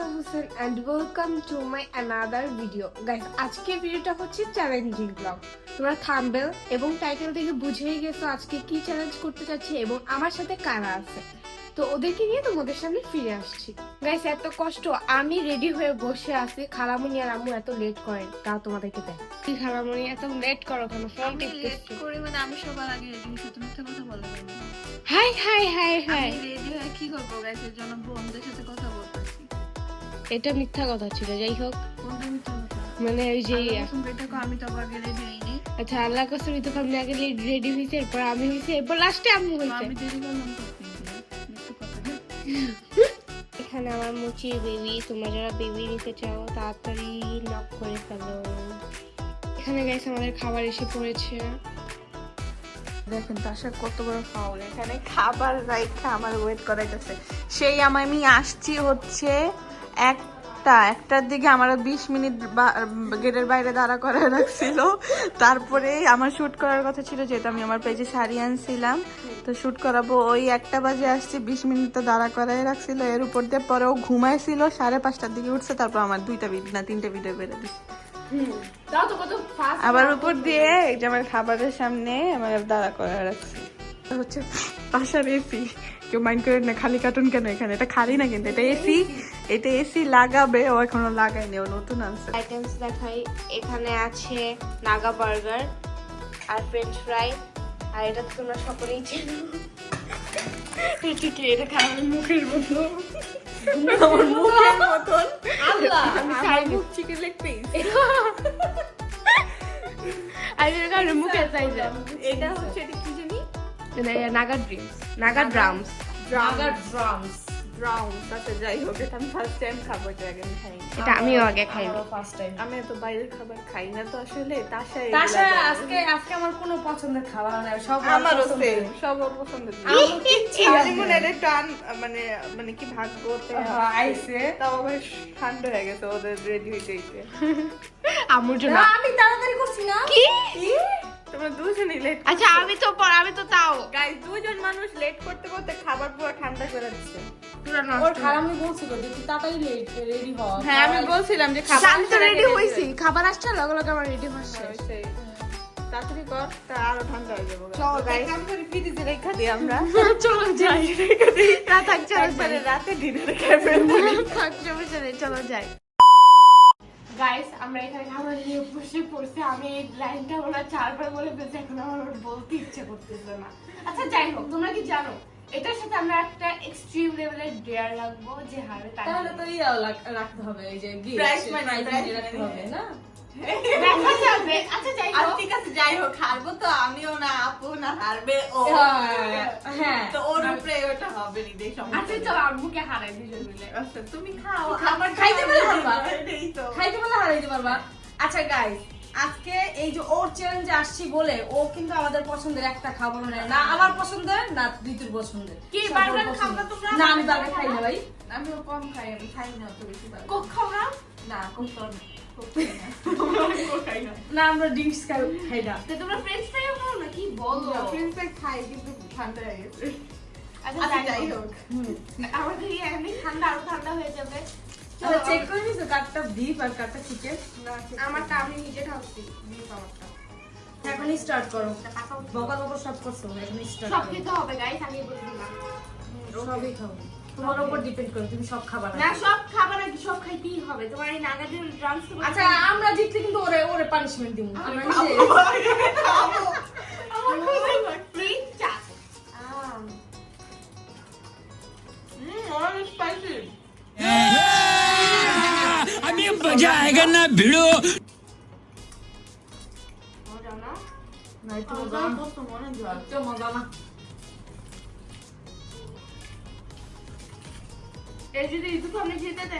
Ashraf Hossain and welcome to my another video guys আজকে ভিডিওটা হচ্ছে চ্যালেঞ্জিং ব্লগ তোমরা থাম্বেল এবং টাইটেল থেকে বুঝেই গেছো আজকে কি চ্যালেঞ্জ করতে চাচ্ছি এবং আমার সাথে কারা আছে। তো ওদেরকে নিয়ে তোমাদের সামনে ফিরে আসছি। গাইস এত কষ্ট আমি রেডি হয়ে বসে আছি। খালামণি আর আম্মু এত লেট করেন তাও তোমাদেরকে দেখ। কি খালামণি এত লেট করো কেন? ফোন আমি লেট করি মানে আমি সবার আগে রেডি হয়েছি তুমি কথা বলো hi hi hi hi. Ready হয়ে কি করব গাইস এর জন্য বোনদের সাথে এটা মিথ্যা কথা ছিল, যাই হোক। মানে ওই যে আচ্ছা আল্লাহ কসম তো আমি আগে রেডি হয়েছে এরপর আমি হয়েছে এরপর লাস্টে হয়েছে আমি কথা এখানে আমার মুচির বেবি, তোমরা যারা বেবি নিতে চাও, তাড়াতাড়ি নক করে ফেলো। এখানে গাইস আমাদের খাবার এসে পড়েছে। দেখেন, তাসার কত বড় ফাউল এখানে খাবার রাইখা আমার ওয়েট করাইতেছে। সেই আমি আসছি হচ্ছে একটা একটার দিকে আমার বিশ মিনিট গেটের বাইরে দাঁড়া করে রাখছিল তারপরে আমার শ্যুট করার কথা ছিল যেহেতু আমি আমার পেজে শাড়ি আনছিলাম। তো শ্যুট করাবো ওই একটা বাজে আসছি বিশ মিনিট তো দাঁড়া করাই রাখছিল এর উপর দিয়ে পরেও ঘুমাইছিল সাড়ে পাঁচটার দিকে উঠছে তারপর আমার দুইটা ভিডিও না তিনটা ভিডিও বেড়ে দিচ্ছে আবার উপর দিয়ে আমার খাবারের সামনে আমার দাঁড়া করে রাখছে হচ্ছে বাসার এসি কেউ মাইন্ড করে না খালি কার্টুন কেন এখানে? এটা খালি না কিন্তু এটা এসি এটা এসি লাগাবে ও এখনও লাগায়নি ও নতুন আনছে। আইটেমস দেখাই এখানে আছে নাগা বার্গার আর ফ্রেঞ্চ ফ্রাই আর এটা তো তোমরা সকলেই চেনো। এটা কি এটা খাওয়ার মুখের মতো। আমার মুখের মতন আল্লাহ আমি খাইনি। চিকেন লেগ পিস আমি এটা মুখের সাইজে এটা হচ্ছে এটা কি জানি? Naga dreams Naga drums Naga drums drums যাই হোক এটা আমি ফার্স্ট টাইম খাব এটা আগে আমি খাইনি। এটা আমিও আগে খাইনি। ফার্স্ট টাইম আমি এত বাইরের খাবার খাই না তো আসলে তাসা তাছাড়া আজকে আজকে আমার কোনো পছন্দের খাবার নাই সব আমার আমারও পছন্দের। সেম সব ওর পছন্দের। আমি মনে হয় টান মানে মানে কি ভাগ্যতে হ্যাঁ, আইছে। তাও আবার ঠান্ডা হয়ে গেছে ওদের রেডি হইতে হইতে। আমুর জন্য। আমি তাড়াতাড়ি করছি না। কি? তোমরা দুজনই লেট আচ্ছা আমি তো পর আমি তো তাও। গাইস দুজন মানুষ লেট করতে করতে খাবার পুরো ঠান্ডা করে দিচ্ছে। পুরো ওর খারাপ বলছিল যে তুই তাড়াতাড়ি রেডি হ। হ্যাঁ আমি বলছিলাম যে খাবার আমি তো রেডি হইছি। খাবার আসছে লগে লগে আমার রেডি হচ্ছে হ্যাঁ, তাড়াতাড়ি কর তা আরও ঠান্ডা হয়ে যাব। চল, guys. কাম করে ফ্রিজে রেখে দিই আমরা। চলো যাই। না থাক চলো একবারে যাই। রাতে ডিনারে থাক সমস্যা নেই চলো যাই। গাইস আমরা এখানে খাবার নিয়ে বসে পড়ছি। আমি এই লাইনটা বলা চারবার বলে ফেলছি এখন আমার ওর বলতে ইচ্ছে করতেছে না। আচ্ছা যাই হোক তোমরা কি জানো এটার সাথে আমরা একটা এক্সট্রিম লেভেলের ডেয়ার রাখব যে হারবে তাহলে তো ইয়া রাখতে হবে এই যে প্রাইস মানে প্রাইস মানি রাখতে হবে না? দেখা যাবে আচ্ছা যাই হোক। ঠিক আছে যাই হোক হারবো তো আমিও না আপু না হারবে ও। হ্যাঁ, হ্যাঁ। তো ওর উপরে ওটা হবে নি দেখ আচ্ছা চলো আম্মুকে হারাই দুজন মিলে। আচ্ছা তুমি খাও আমার খাইতে পারলে হারবা। খাইতে পারলে হারাইতে পারবা? আচ্ছা গাইস আজকে এই যে ওর চ্যালেঞ্জে আসছি বলে ও কিন্তু আমাদের পছন্দের একটা খাবার মানে না আমার পছন্দের না দ্বিতীয় পছন্দের। কি, বার্গার খাও না তোমরা? না আমি বার্গার খাই না ভাই। আমিও কম খাই আমি খাই না তো বেশি কোক খাও না? না কোক তো না না না আমরা ড্রিঙ্কস খাই না। তো তোমরা ফ্রেঞ্চ ফ্রাইও খাও না কি বলো ফ্রেঞ্চ ফ্রাই খাই কিন্তু ঠান্ডা হয়ে গেছে। আচ্ছা আচ্ছা যাই হোক। আমাদের এমনি ঠান্ডা আরও ঠান্ডা হয়ে যাবে। আচ্ছা চেক করে নিছো কাটটা বিফ আর কাটটা চিকেন আমারটা আমি নিজে ঢালছি বিফ আমারটা। এখন স্টার্ট করো। বকার বকর সব করছ এখন স্টার্ট সব খেতে হবে গাইস আমি বলে দিলাম। সবই খাও তোমার উপর ডিপেন্ড করে তুমি সব খাবার না সব খাবার আর সব খাইতেই হবে। তোমার এই নাগাদের ড্রান্স আচ্ছা আমরা জিতলে কিন্তু ওরে ওরে পানিশমেন্ট দিব আমরা নিজে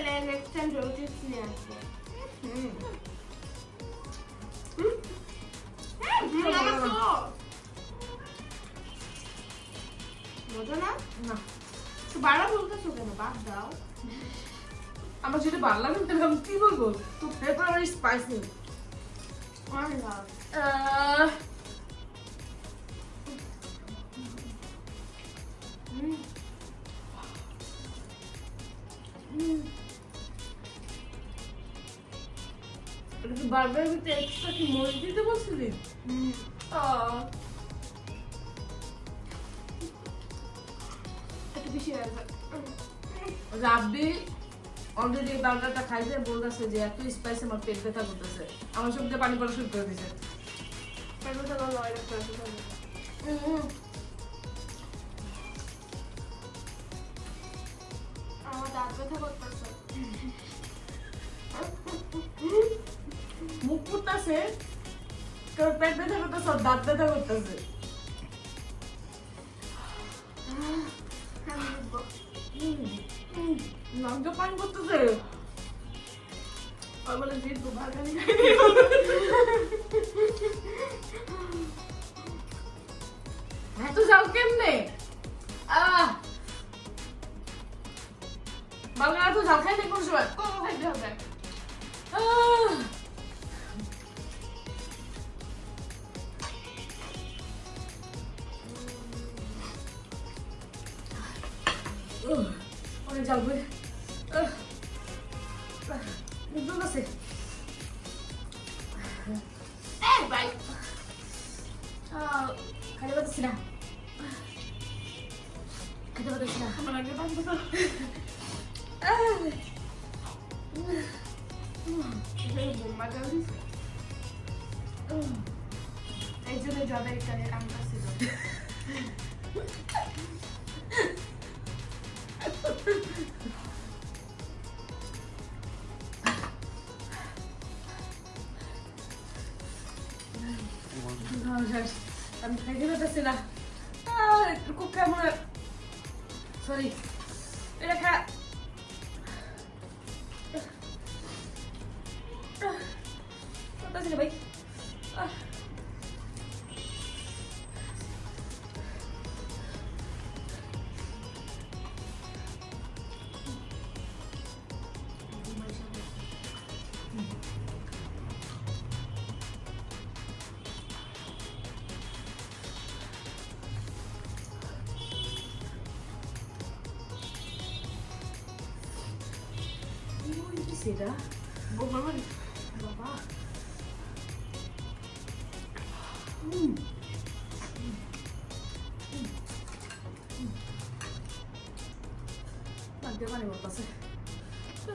তাহলে নেক্সট টাইম জল চিপস নিয়ে আসব হুম হুম, আমার মজা না না তো বারবার বলতেছো কেন বাদ দাও আমার যেটা লাগে কি বলব তো আমার স্পাইসি আমার বার্গারের ভিতরে এক্সট্রা কি মরিচ দিতে বলছিলি? একটু বেশি রাব্বি অলরেডি বার্গারটা খাইছে বলতেছে যে এত স্পাইসি আমার পেট ব্যথা করতেছে। আমার সব দিয়ে পানি পড়া শুরু করে দিছে। আমার লয়ের ফুটতেছে তোর পেট ব্যথা করতেছে, ওর দাঁত ব্যথা করতেছে। তো পানি করতেছে। আর আহ! বাংলা এত ঝাল খাই নাই কোন সময় কম খাইতে হবে? আহ! ঝাল বই। মুখ আছে। খাইতে পারতেছি না। খাইতে পারতেছি না। আমার আগে পাঁচ বছর এই জন্য যাদের এখানে কাম করছিল। আমি খাইতে পারতেছি না আহ, একটু খুব কেমন সরি এটা খা পারতেছি না ভাই Uy, ¿qué será? বোম্বা মানে বাবা হুম লাগতে পারে ওর কাছে এটা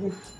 খাবারের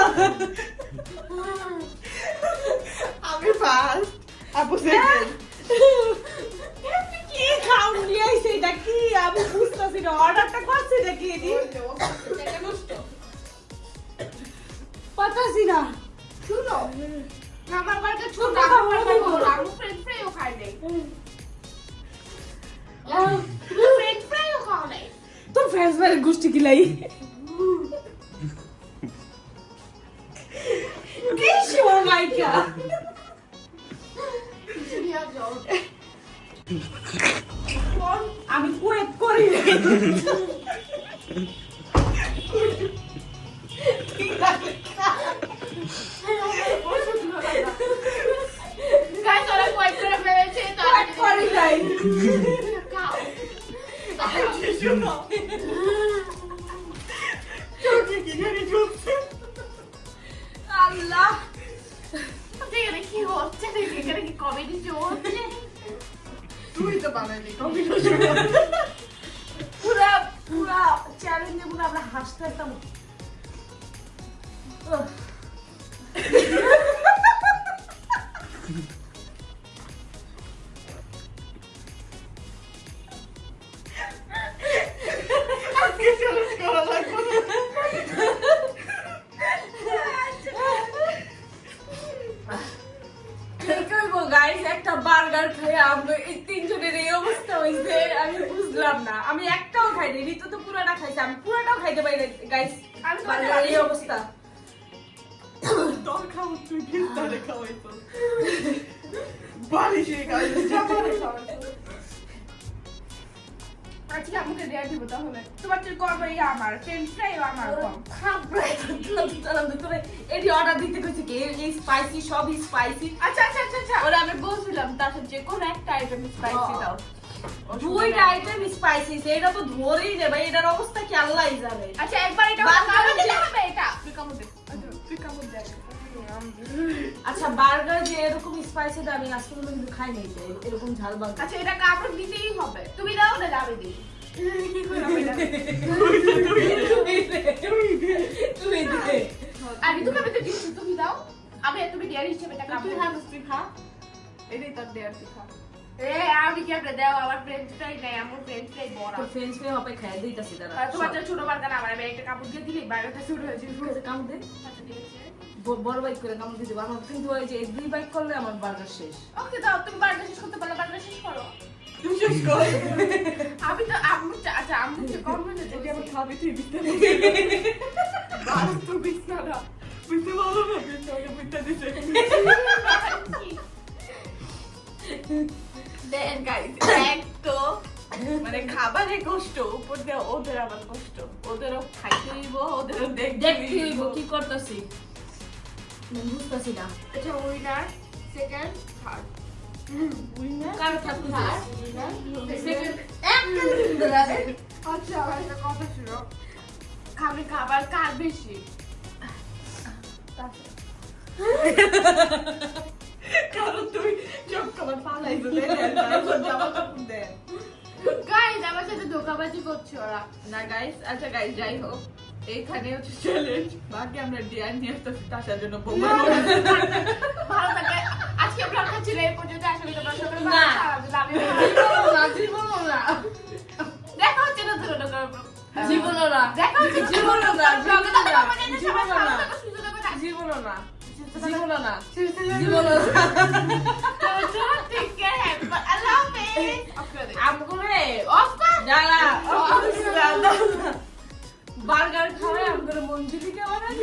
বুঝেছেন কি খাওন নিয়ে আইছে এটা কি আমি বুঝতেছি না অর্ডারটা করছে নাকি এটি পাতাছি না শুনো আমার বাড়িতে ছোট খাবার খাব আমি ফ্রেঞ্চ ফ্রাইও খাই নাই ফ্রেঞ্চ ফ্রাইও খাওয়া নাই তোর ফ্রেঞ্চ ফ্রাইয়ের গোষ্ঠী কিলাই Oh my god! 你れ、二度見の。আজকে আমাকে দেয়া দিব তাহলে। তোমার কম ইয়ে আমার ফ্রেঞ্চ ফ্রাইও আমার কম। এটি অর্ডার দিতে কইছে কি? এই স্পাইসি সব স্পাইসি আচ্ছা আচ্ছা আচ্ছা আচ্ছা। ওরা আমি বলছিলাম তার সাথে যে কোনো একটা আইটেম স্পাইসি দাও। দুইটা আইটেম স্পাইসি এটা তো ধরেই নেবে। এটার অবস্থা কি আল্লাহই জানে। আচ্ছা একবার এটা বাদ কামড় দিলে হবে এটা? তুই কামড় দে তুই কামড় দে আগে। আচ্ছা বার্গার যে এরকম স্পাইসি আমি আজকে পর্যন্ত কিন্তু খাই নাই তো, এরকম ঝাল বার্গার। আচ্ছা এটা কামড় দিতেই হবে। তুমি দাও না আমি দিই। আমি দাও? তুই দিতে আমি তো খাবে তো দিচ্ছি তুমি দাও। আমি তুমি ডিয়ার হিসেবে এটা তুই খা তুই খা। এটাই তোর দেয়ার তুই খা। আমি কি আপনি দাও আমার ফ্রেঞ্চ ফ্রাই নাই আমার ফ্রেঞ্চ ফ্রাই বড়। ফ্রেঞ্চ ফ্রাই হবে খাই দিতেছি দাঁড়া। তোমার ছোট বার্গার আমার। আমি একটা কাপড় দিয়ে দিলেই বার্গারটা শুরু হয়ে যাবে। দে। আচ্ছা ঠিক আছে। ব- বড় বাইক করে কাম দিতে আমার কিন্তু ওই যে দুই বাইক করলে আমার বার্গার শেষ। ওকে দাও তুমি বার্গার শেষ করতে পারলে বার্গার শেষ করো। তুই শেষ কর। আমি তো আম্মু চা- আচ্ছা আম্মু যে কম হয়ে যদি খাবি তুই দিতে তো বিছানা বুঝতে পারল না। দিতে দেন গাইস এক তো মানে খাবারে কষ্ট উপর দিয়ে ওদের আবার কষ্ট। ওদেরও খাইতে হইব ওদেরও দেখতে হইব। কি করতেছি? বুঝতেছি না উইনার সেকেন্ড থার্ড কার থাকতেছে সেকেন্ড একটা দিন ধরে আচ্ছা কথা ছিল খাবে খাবার কার বেশি কারণ তুই সব খাবার পালাইছো দেন জামা কাপড় আমার সাথে ধোকাবাজি করছে ওরা না গাইস আচ্ছা গাইস যাই হোক এইখানে হচ্ছে চ্যালেঞ্জ বাকি আমরা ডিয়ার নিয়ে আসতেছি তার জন্য বোমা ভালো থাকে। আজকে ব্লগটা ছিল এই পর্যন্ত আসলে তোমরা সবাই ভালো না। থাকো। না দেখা হচ্ছে না ধরো জীবনও না। দেখা হচ্ছে জীবনও না জীবনও না। ভালো না থাকো, না। জীবনও না। আমগুলো Off কর। যারা বার্গার খাওয়ায় আমাদের মঞ্জুরিকে বানাই